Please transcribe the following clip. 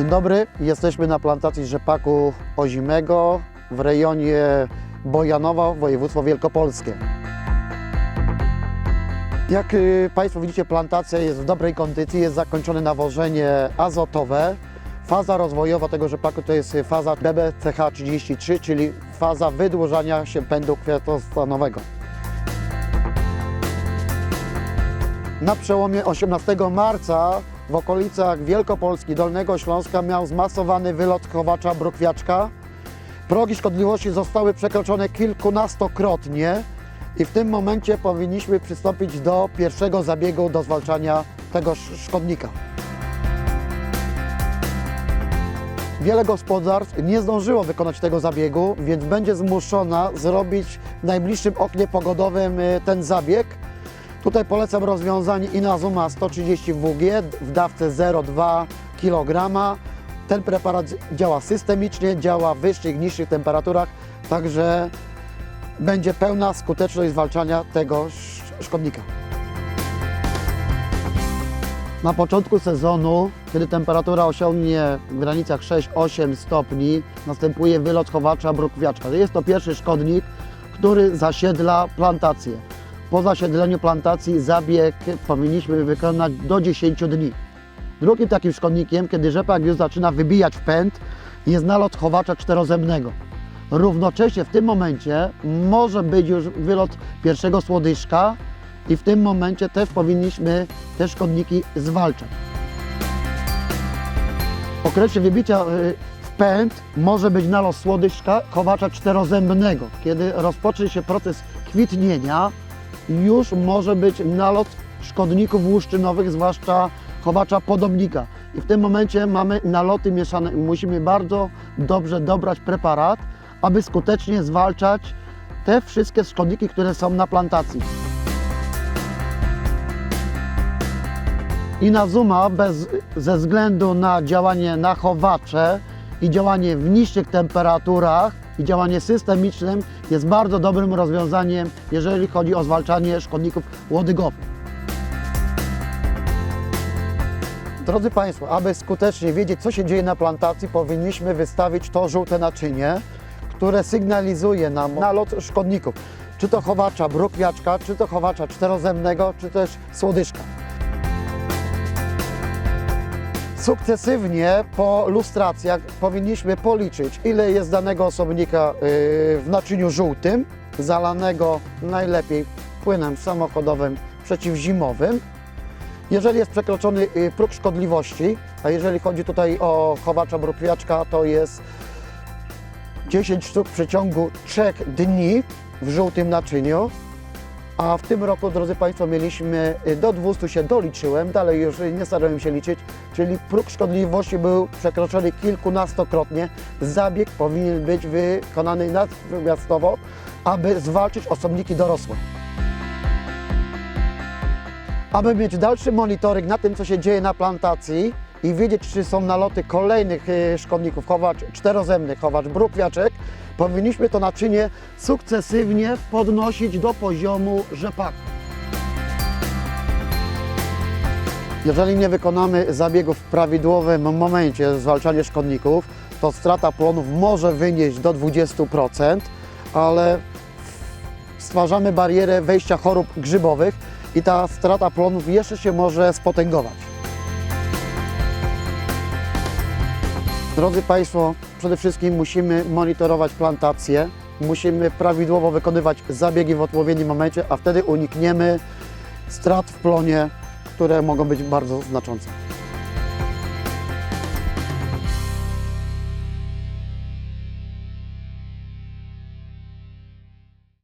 Dzień dobry, jesteśmy na plantacji rzepaku ozimego w rejonie Bojanowa, województwo wielkopolskie. Jak y, Państwo widzicie, plantacja jest w dobrej kondycji, jest zakończone nawożenie azotowe. Faza rozwojowa tego rzepaku to jest faza BBCH33, czyli faza wydłużania się pędu kwiatostanowego. Na przełomie 18 marca w okolicach Wielkopolski, Dolnego Śląska miał zmasowany wylot chowacza brukwiaczka. Progi szkodliwości zostały przekroczone kilkunastokrotnie i w tym momencie powinniśmy przystąpić do pierwszego zabiegu do zwalczania tego sz- szkodnika. Wiele gospodarstw nie zdążyło wykonać tego zabiegu, więc będzie zmuszona zrobić w najbliższym oknie pogodowym y, ten zabieg. Tutaj polecam rozwiązanie Inazuma 130 WG w dawce 0,2 kg. Ten preparat działa systemicznie, działa w wyższych, niższych temperaturach, także będzie pełna skuteczność zwalczania tego sz- szkodnika. Na początku sezonu, kiedy temperatura osiągnie w granicach 6-8 stopni, następuje wylot chowacza brukwiaczka. Jest to pierwszy szkodnik, który zasiedla plantację. Po zasiedleniu plantacji zabieg powinniśmy wykonać do 10 dni. Drugim takim szkodnikiem, kiedy rzepak już zaczyna wybijać w pęd, jest nalot chowacza czterozębnego. Równocześnie w tym momencie może być już wylot pierwszego słodyszka i w tym momencie też powinniśmy te szkodniki zwalczać. W okresie wybicia y, w pęd może być nalot słodyszka chowacza czterozębnego. Kiedy rozpocznie się proces kwitnienia, już może być nalot szkodników łuszczynowych, zwłaszcza chowacza podobnika. I w tym momencie mamy naloty mieszane. Musimy bardzo dobrze dobrać preparat, aby skutecznie zwalczać te wszystkie szkodniki, które są na plantacji. Inazuma bez, ze względu na działanie na chowacze i działanie w niższych temperaturach i działanie systemicznym jest bardzo dobrym rozwiązaniem, jeżeli chodzi o zwalczanie szkodników łodygowych. Drodzy Państwo, aby skutecznie wiedzieć, co się dzieje na plantacji, powinniśmy wystawić to żółte naczynie, które sygnalizuje nam nalot szkodników. Czy to chowacza brukwiaczka, czy to chowacza czterozębnego, czy też słodyszka. Sukcesywnie po lustracjach powinniśmy policzyć, ile jest danego osobnika yy, w naczyniu żółtym, zalanego najlepiej płynem samochodowym przeciwzimowym. Jeżeli jest przekroczony yy, próg szkodliwości, a jeżeli chodzi tutaj o chowacza brukwiaczka, to jest 10 sztuk w przeciągu 3 dni w żółtym naczyniu. A w tym roku, drodzy Państwo, mieliśmy y, do 200 się doliczyłem, dalej już nie starałem się liczyć, czyli próg szkodliwości był przekroczony kilkunastokrotnie. Zabieg powinien być wykonany natychmiastowo, aby zwalczyć osobniki dorosłe. Aby mieć dalszy monitoring na tym, co się dzieje na plantacji i wiedzieć, czy są naloty kolejnych y, szkodników, chowacz czterozębny, chowacz brukwiaczek, powinniśmy to naczynie sukcesywnie podnosić do poziomu rzepaku. Jeżeli nie wykonamy zabiegów w prawidłowym momencie zwalczania szkodników, to strata plonów może wynieść do 20%, ale stwarzamy barierę wejścia chorób grzybowych i ta strata plonów jeszcze się może spotęgować. Drodzy Państwo, przede wszystkim musimy monitorować plantację, musimy prawidłowo wykonywać zabiegi w odpowiednim momencie, a wtedy unikniemy strat w plonie, które mogą być bardzo znaczące.